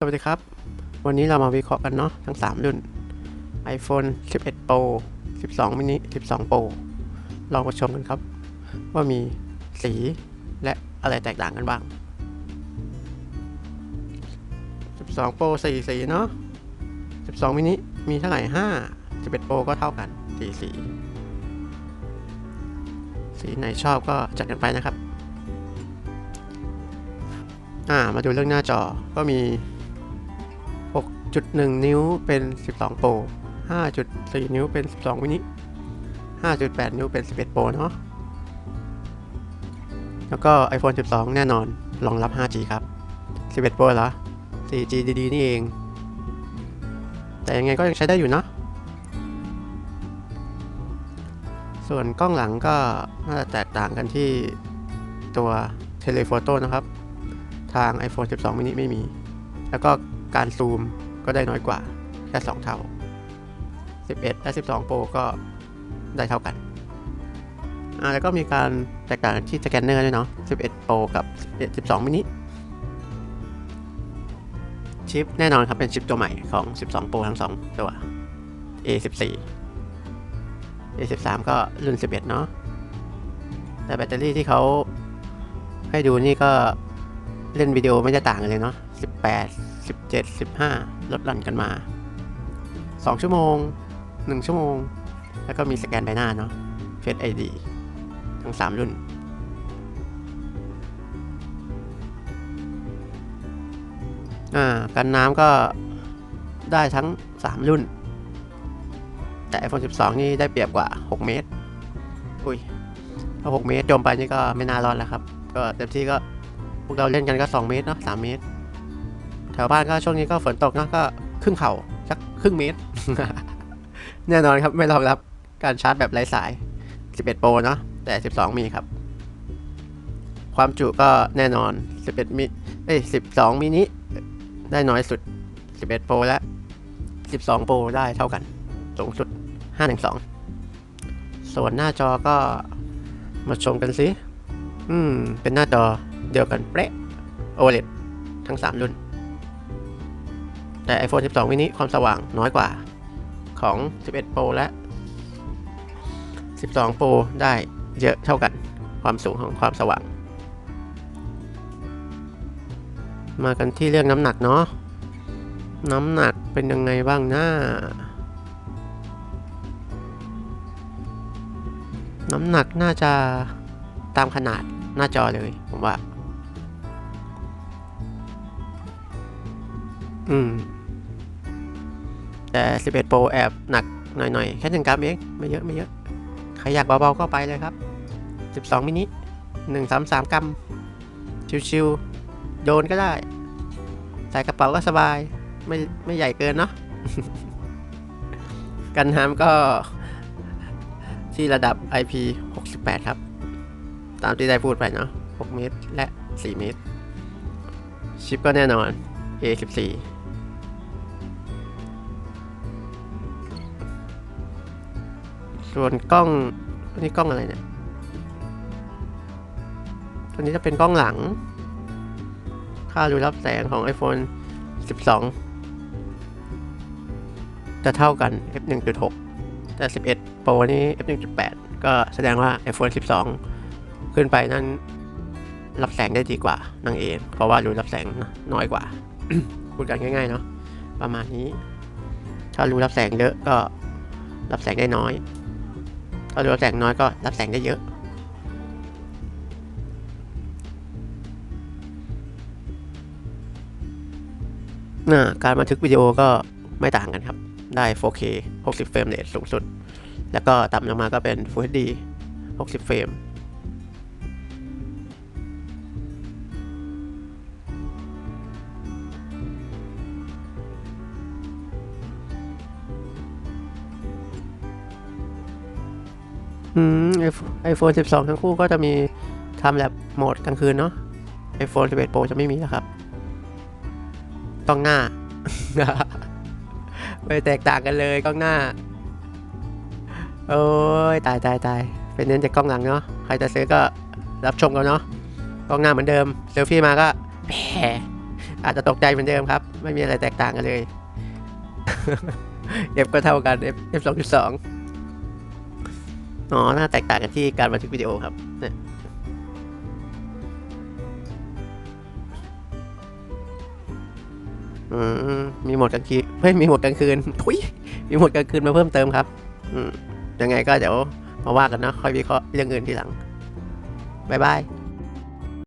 สวัสดีครับ วันนี้เรามาวิเคราะห์กันเนาะทั้ง 3 รุ่น iPhone 11 Pro 12 mini 12 Pro ลองมาชมกันครับ ว่ามีสีและอะไรแตกต่างกันบ้าง 12 Pro 4 สีเนาะ12 mini มีเท่าไหร่ 5 11 Pro ก็เท่ากัน 4 สี สีไหนชอบก็จัดกันไปนะครับ อ่า มาดูเรื่องหน้าจอก็มี 6.1นิ้วเป็น 12 Pro 5.4 นิ้วเป็น 12 mini 5.8 นิ้วเป็น 11 Pro เนาะ แล้วก็ iPhone 12 แน่นอน รองรับ 5G ครับ 11 Pro เหรอ 4G ดีๆ นี่เอง แต่ยังไงก็ยังใช้ได้อยู่เนาะ ส่วนกล้องหลังก็น่าจะแตกต่างกันที่ตัว Telephoto นะครับ ทาง iPhone 12 mini ไม่มี แล้วก็การซูม ก็ได้น้อยกว่าแค่ 2 เท่า 11 และ 12 Pro ก็ได้เท่ากันอ่าแล้วก็มีการแตกต่างที่สแกนเนอร์ด้วยเนาะ 11 Pro กับ11 12 mini ชิปแน่นอนครับ เป็นชิปตัวใหม่ของ 12 Pro ทั้ง 2 ตัว A14 A13 ก็รุ่น 11 เนาะ แต่แบตเตอรี่ที่เขาให้ดูนี่ก็เล่นวิดีโอไม่ได้ต่างกันเลยเนาะ 18 75 ลดหลั่นกันมา 2 ชั่วโมง 1 ชั่วโมง แล้วก็มีสแกนใบหน้าเนาะ Face ID ทั้ง 3 รุ่นอ่ากันน้ำก็ได้ทั้ง 3 รุ่น แต่ iPhone 12 นี่ได้เปรียบกว่า 6 เมตร อุ้ยถ้า 6 เมตรจมไปนี่ก็ไม่น่ารอดแล้วครับ ก็เต็มที่ก็พวกเราเล่นกันก็ 2 เมตรเนาะ3เมตร ถวบ้านก็ช่วงนี้ก็ฝนตกเนาะก็ครึ่งเข่าสักครึ่งเมตร แน่นอนครับไม่รองรับการชาร์จแบบไร้สาย 11 Pro เนาะแต่ 12 มีครับ ความจุก็แน่นอน 11 มิเอ้ย 12 มินิได้น้อยสุด 11 Pro และ 12 Pro ได้เท่ากัน สูงสุด 512 ส่วนหน้าจอก็มาชมกันสิ อืม เป็นหน้าจอเดียวกันเป๊ะ OLED ทั้ง 3 รุ่น แต่ iPhone 12 mini ความสว่างน้อยกว่าของ 11 Pro และ 12 Pro ได้เยอะเท่ากัน ความสูงของความสว่าง มากันที่เรื่องน้ำหนักเนาะ น้ำหนักเป็นยังไงบ้างนะน้ำหนักน่าจะตามขนาดหน้าจอเลยผมว่า อืม แต่ 11 Pro แอบหนักหน่อยๆ แค่หนึ่งกรัมเอง ไม่เยอะไม่เยอะ ใครอยากเบาๆก็ไปเลยครับ 12 มินิ133 กรัม ชิวๆโดนก็ได้ ใส่กระเป๋าก็สบาย ไม่ไม่ใหญ่เกินเนาะ กันน้ำก็ที่ระดับ IP 68 ครับ ตามที่ได้พูดไปเนาะ 6 เมตรและ 4 เมตร ชิปก็แน่นอน A14 ส่วนกล้องอันนี้กล้องอะไรเนี่ย ตัวนี้จะเป็นกล้องหลัง ค่าดูรับแสงของ iPhone 12 จะเท่ากัน f 1.6 แต่ 11 Pro นี้ f 1.8 ก็แสดงว่า iPhone 12 ขึ้นไปนั้นรับแสงได้ดีกว่านั่งเอง เพราะว่ารูรับแสงน้อยกว่า พูดกันง่ายๆเนาะประมาณนี้ ถ้ารูรับแสงเยอะก็รับแสงได้น้อย ถ้ารูแสงน้อยก็รับแสงได้เยอะนะการบันทึกวิดีโอก็ไม่ต่างกันครับ ได้ 4K 60 เฟรมเรทสูงสุด แล้วก็ต่ำลงมาก็เป็น Full HD 60 เฟรม อืม iPhone 12 ทั้งคู่ก็จะมีทำแลบโหมดกลางคืนเนาะ iPhone 11 Pro จะไม่มีนะครับต้องหน้า ไม่แตกต่างกันเลยกล้องหน้า โอ้ยตายตายตายเป็นเน้นจากกล้องหลังเนาะ ใครจะซื้อก็รับชมกันเนาะ กล้องหน้าเหมือนเดิม เซลฟี่มาก็แหมอาจจะตกใจเหมือนเดิมครับ ไม่มีอะไรแตกต่างกันเลย F ก็เท่ากัน F F สองจุดสอง อ๋อน่าแตกต่างกันที่การบันทึกวิดีโอครับเนี่ยอืมมีหมดกลางคืนไม่มีหมดกลางคืนทุยมีหมดกลางคืนมาเพิ่มเติมครับ อืมยังไงก็เดี๋ยวมาว่ากันนะค่อยวิเคราะห์เรื่องอื่นทีหลัง บ๊ายบาย